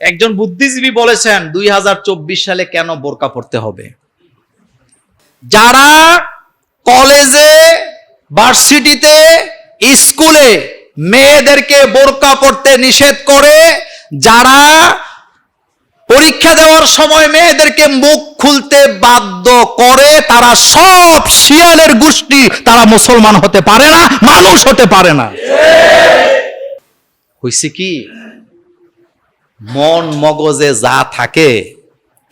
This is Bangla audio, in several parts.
একজন বুদ্ধিজীবী বলেছেন, দুই হাজার চব্বিশ সালে কেন বোরকা পড়তে হবে? যারা কলেজে, ভার্সিটিতে, স্কুলে মেয়েদেরকে বোরকা পড়তে নিষেধ করে, যারা পরীক্ষা দেওয়ার সময় মেয়েদেরকে মুখ খুলতে বাধ্য করে, তারা সব শিয়ালের গোষ্ঠী, তারা মুসলমান হতে পারে না, মানুষ হতে পারে না। হইছে কি? মন মগজে যা থাকে,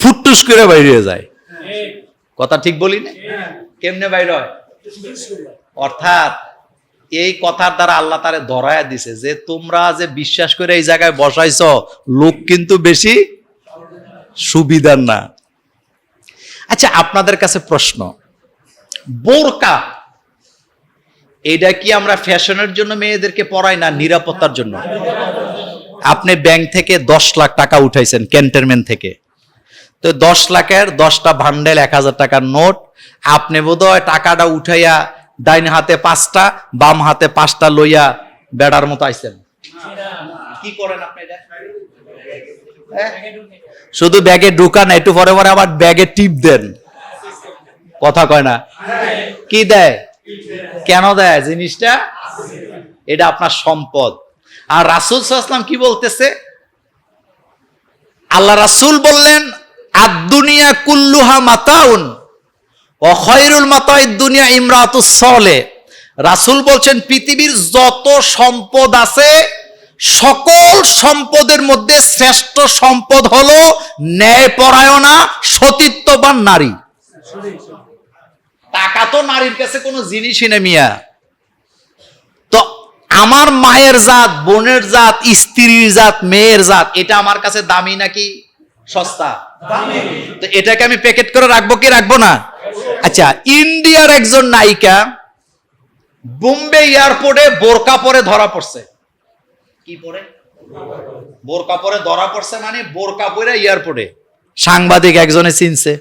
ফুটটুস করে বাইরে যায়। কথা ঠিক বলি না? কেমনে বাইর হয়? অর্থাৎ এই কথার দ্বারা আল্লাহ তারে ধরায়া দিছে যে, তোমরা যে বিশ্বাস করে এই জায়গায় বসাইছ, লোক কিন্তু বেশি সুবিধার না। আচ্ছা আপনাদের কাছে প্রশ্ন। বোরকা এটা কি আমরা ফ্যাশনের জন্য মেয়েদেরকে পড়াই না নিরাপত্তার জন্য? আপনি ব্যাংক থেকে দশ লাখ টাকা উঠাইছেন ক্যান্টনমেন্ট থেকে। তো দশ লাখের দশটা ভান্ডেল এক হাজার টাকার নোট আপনি বোধহয় টাকাটা উঠাইয়া ডাইন হাতে পাঁচটা বাম হাতে পাঁচটা লইয়া বেড়ার মতো আইছেন। কি করেন আপনি? শুধু ব্যাগে ঢুকান একটু পরে পরে আবার ব্যাগে টিপ দেন। কথা কয় না? কি দেয়? কেন দেয়? জিনিসটা? এটা আপনার সম্পদ। আর রাসুল সাল্লাম কি বলতেছে? আল্লাহ রাসুল বললেন আদুনিয়া কুল্লুহা মাতাউন ও খয়রুল মাতাই দুনিয়া ইমরাতুস সলে। রাসুল বলছেন, পৃথিবীর যত সম্পদ আছে, সকল সম্পদের মধ্যে শ্রেষ্ঠ সম্পদ হলো ন্যায়পরায়ণা সতীত্ববান নারী। টাকা তো নারীর কাছে কোনো জিনিসই না মিয়া। আমার মায়ের জাত বোনের জাত স্ত্রীর জাত মেয়ের জাত এটা আমার কাছে দামি নাকি সস্তা? তো এটাকে আমি প্যাকেট করে রাখব কি রাখব না? আচ্ছা ইন্ডিয়ার একজন নায়িকা বোম্বে এয়ারপোর্টে বোরকা পরে ধরা পড়ছে। কি পরে? বোরকা পরে ধরা পড়ছে মানে বোরকা পরে এয়ারপোর্টে। সাংবাদিক একজনে চিনছে।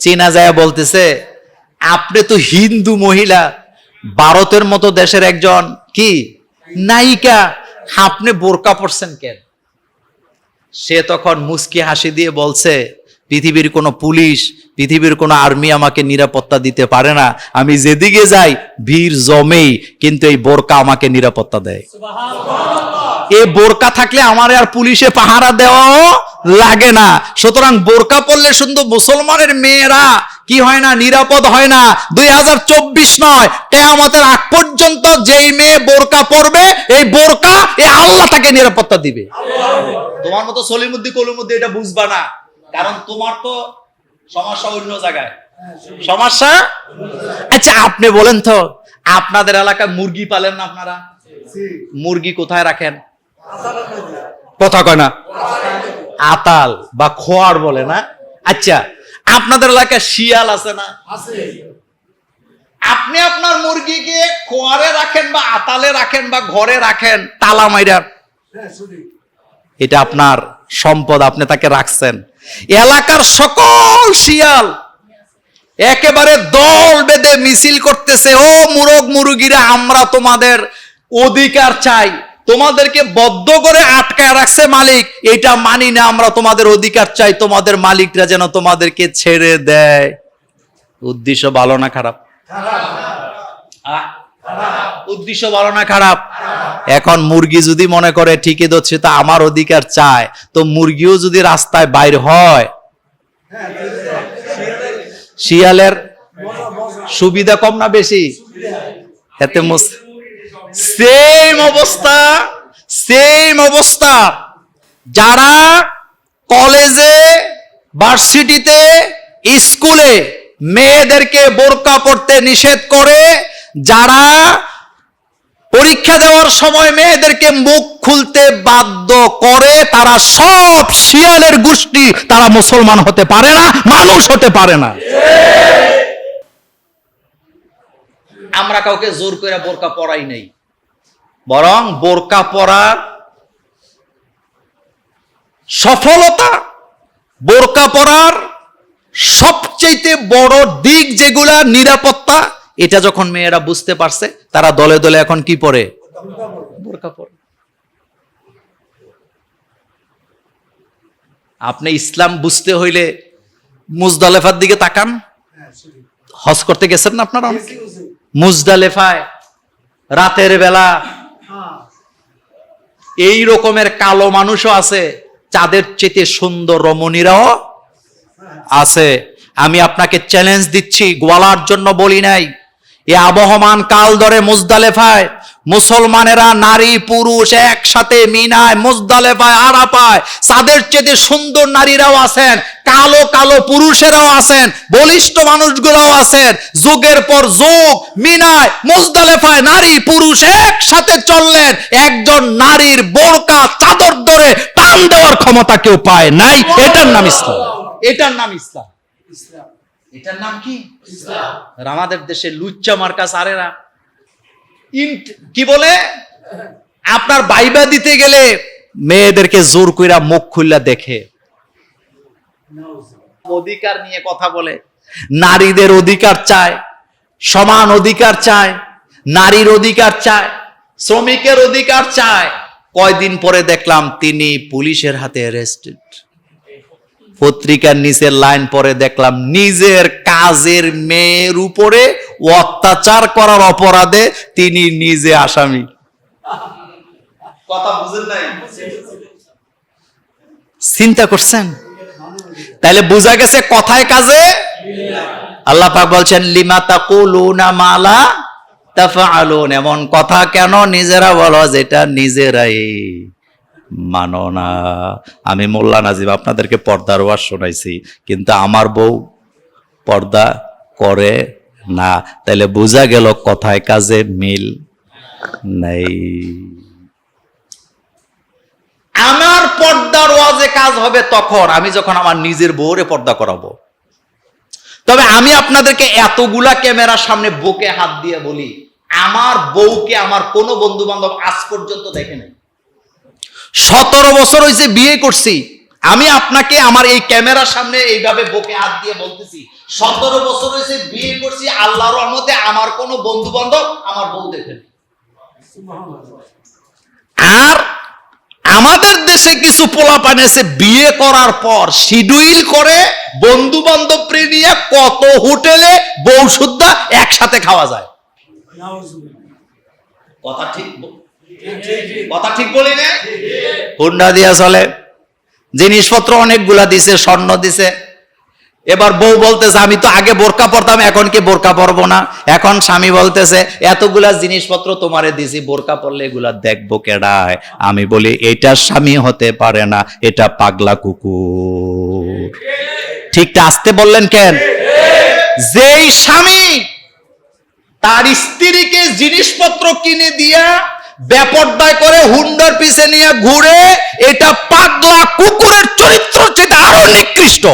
চীনা যায় বলতেছে আপনি তো হিন্দু মহিলা ভারতের মতো দেশের একজন কি? নায়িকা। আপনি বোরকা পড়ছেন কেন? সে তখন মুস্কি হাসি দিয়ে বলছে পৃথিবীর কোনো পুলিশ পৃথিবীর কোনো আর্মি আমাকে নিরাপত্তা দিতে পারে না। আমি যেদিকে যাই ভিড় জমেই কিন্তু এই বোরকা আমাকে নিরাপত্তা দেয়। এই বোরকা থাকলে আমার আর পুলিশে পাহারা দেওয়াও লাগে না। সুতরাং বোরকা পড়লে শুধু মুসলমানের মেয়েরা কি হয় না নিরাপদ হয় না। দুই হাজার চব্বিশ নয় কেয়ামতের আগ পর্যন্ত যেই মেয়ে বোরকা পরবে এই বোরকা এ আল্লাহ তাকে নিরাপত্তা দিবে। তোমার মতো সলিমুদ্দি কলিমুদ্দি এটা বুঝবা না। কারণ তোমার তো সমস্যা অন্য জায়গায়। সমস্যা? আচ্ছা আপনি বলেন তো আপনাদের এলাকায় মুরগি পালেন না আপনারা? মুরগি কোথায় রাখেন? কথা কয় না। আতাল বা খোয়ার বলে না? আচ্ছা আপনাদের এলাকায় শিয়াল আছে না? আপনি আপনার মুরগিকে খোয়ারে রাখেন বা আতালে রাখেন বা ঘরে রাখেন তালা মাইরা। এটা আপনার সম্পদ আপনি তাকে রাখছেন। এলাকার সকল শিয়াল একেবারে দল বেঁধে মিছিল করতেছে ও মুরগ মুরগিরা আমরা তোমাদের অধিকার চাই তোমাদেরকে বদ্ধ করে আটকায় রাখছে মালিক এটা মানি না আমরা তোমাদের অধিকার চাই তোমাদের মালিকরা যেন তোমাদেরকে ছেড়ে দেয়। উদ্দেশ্য ভালো না খারাপ? উদ্দেশ্য ভালো না খারাপ? এখন মুরগি যদি মনে করে, ঠিকই ধরছে, তা আমার অধিকার চায় তো মুরগিও যদি রাস্তায় বাইর হয়, শিয়ালের সুবিধা কম না বেশি? এতে সেম অবস্থা সেম অবস্থা। যারা কলেজে, ভার্সিটিতে, স্কুলে মেয়েদেরকে বোরকা পড়তে নিষেধ করে, যারা পরীক্ষা দেওয়ার সময় মেয়েদেরকে মুখ খুলতে বাধ্য করে, তারা সব শিয়ালের গোষ্ঠী, তারা মুসলমান হতে পারে না, মানুষ হতে পারে না। আমরা কাউকে জোর করে বোরকা পরাই নাই। বরং বোরকা পরার সফলতা, বোরকা পরার সবচেয়ে বড় দিক যেগুলা নিরাপত্তা এটা যখন মেয়েরা বুঝতে পারছে তারা দলে দলে এখন কি পরে? বোরকা পরে। আপনি ইসলাম বুঝতে হইলে মুজদালেফার দিকে তাকান। হজ করতে গেছেন না আপনারা? মুজদালেফায় রাতের বেলা এই রকমের কালো মানুষও আছে চাঁদের চেতে সুন্দর রমণীরাও আছে। আমি আপনাকে চ্যালেঞ্জ দিচ্ছি গোয়ালার জন্য বলি নাই। এ আবহমান কাল ধরে মুজদালেফায়। মুসলমানেরা নারী, পুরুষ একসাথে মিনায়, মুজদালেফায় আরাপায় তাদের চেয়ে সুন্দর নারীরাও আছেন, কালো কালো পুরুষেরাও আছেন, বলিষ্ঠ মানুষগুলোও আছেন। যুগের পর যুগ, মিনায়, মুজদালেফায় নারী, পুরুষ একসাথে চললেন। একজন নারীর বোরকা, চাদর ধরে টান দেওয়ার ক্ষমতা কেউ পায় নাই। এটার নাম ইসলাম। এটার নাম ইসলাম ইসলাম। এটার নাম কি? আর আমাদের দেশে লুচ্চা মার্কাস আরেরা। ইন্ট- কি বলে? আপনার বাইবা দিতে গেলে মেয়েদেরকে জোর কইরা মুখ খুললা দেখে। অধিকার নিয়ে কথা বলে। নারীদের অধিকার চায় সমান অধিকার চায় নারীর অধিকার চায় শ্রমিকের অধিকার চায়। কয়দিন পরে দেখলাম তিনি পুলিশের হাতে অ্যারেস্টেড পত্রিকার নিচের লাইন পরে দেখলাম নিজের কাজের মেয়ের উপরে অত্যাচার করার অপরাধে তিনি নিজে আসামি। কথা বুঝেন নাই? চিন্তা করছেন? তাহলে বোঝা গেছে কথায় কাজে? আল্লাহ পাক বলছেন লিমা তাকুলুনা মালা তাফআলুন। এমন কথা কেন নিজেরা বলো যেটা নিজেরাই মানো না। আমি মোল্লা নাজিব, আপনাদেরকে পর্দার ওয়াজ শোনাইছি, কিন্তু আমার বউ পর্দা করে না। তাহলে বোঝা গেল কথায় কাজে মিল নাই। আমার পর্দার ওয়াজে কাজ হবে তখন আমি যখন আমার নিজের বউরে পর্দা করাবো। তবে আমি আপনাদেরকে এতগুলা ক্যামেরার সামনে বুকে হাত দিয়ে বলি, আমার বউকে আমার কোনো বন্ধু বান্ধব আজ পর্যন্ত দেখে নাই। সতেরো বছর হয়েছে বিয়ে করছি, আমি আপনাকে আমার এই ক্যামেরার সামনে এইভাবে বুকে হাত দিয়ে বলতেছি। সতেরো বছর হয়েছে বিয়ে করছি আল্লাহর রহমতে আমার কোনো বন্ধু বান্ধব আমার বউ দেখেনি। আর আমাদের দেশে কিছু পোলাপান এসে বিয়ে করার পর শিডিউল করে বন্ধু বান্ধব নিয়ে কত হোটেলে বউ সুদ্ধা একসাথে খাওয়া যায়। কথা ঠিক কথা ঠিক বলি না হুন্ডা দিয়া চলে। জিনিসপত্র অনেকগুলা দিছে, স্বর্ণ দিছে। এবার বউ বলতেছে, আমি তো আগে বোরকা পরতাম, এখন কি বোরকা পরবো না? এখন স্বামী বলতেছে, এতগুলা জিনিসপত্র তোমারে দিছি, বোরকা পরলে এগুলা দেখব কেডায় আমি বলি, এটা স্বামী হতে পারে না, এটা পাগলা কুকুর। ঠিকটা আসতে বললেন কেন? যেই স্বামী তার স্ত্রীকে জিনিসপত্র কিনে দিয়া বেপর্দায় করে হুন্ডার পিছে নিয়ে ঘুরে এটা পাগলা কুকুরের চরিত্র যেটা আরও নিকৃষ্ট।